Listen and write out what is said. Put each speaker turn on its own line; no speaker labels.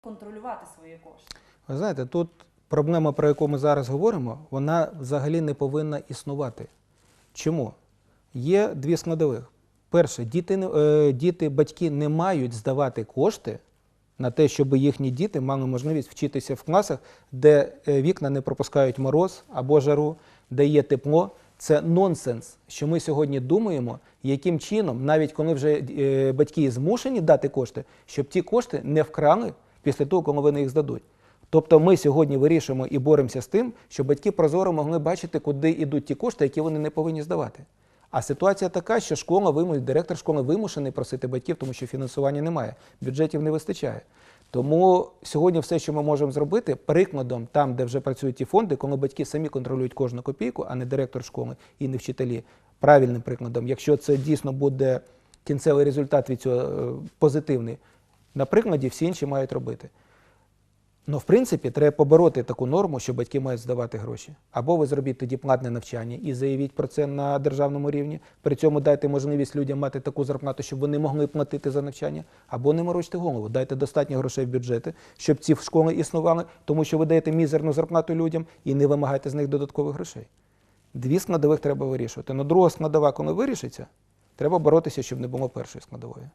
контролювати свої кошти.
Ви знаєте, тут проблема, про яку ми зараз говоримо, вона взагалі не повинна існувати. Чому? Є дві складових. Перше, діти, е, діти, батьки не мають здавати кошти на те, щоб їхні діти мали можливість вчитися в класах, де е, вікна не пропускають мороз або жару, де є тепло. Це нонсенс, що ми сьогодні думаємо, яким чином, навіть коли вже е, батьки змушені дати кошти, щоб ті кошти не вкрали після того, коли вони їх здадуть. Тобто ми сьогодні вирішуємо і боремося з тим, щоб батьки прозоро могли бачити, куди йдуть ті кошти, які вони не повинні здавати. А ситуація така, що школа виму- директор школи вимушений просити батьків, тому що фінансування немає, бюджетів не вистачає. Тому сьогодні все, що ми можемо зробити, прикладом там, де вже працюють ті фонди, коли батьки самі контролюють кожну копійку, а не директор школи і не вчителі. Правильним прикладом, якщо це дійсно буде кінцевий результат від цього е, позитивний, на прикладі всі інші мають робити. Ну, в принципі, треба побороти таку норму, що батьки мають здавати гроші. Або ви зробіть тоді платне навчання і заявіть про це на державному рівні. При цьому дайте можливість людям мати таку зарплату, щоб вони могли платити за навчання, або не морочте голову. Дайте достатньо грошей в бюджети, щоб ці школи існували, тому що ви даєте мізерну зарплату людям і не вимагаєте з них додаткових грошей. Дві складових треба вирішувати. Ну, друга складова, коли вирішиться, треба боротися, щоб не було першої складової.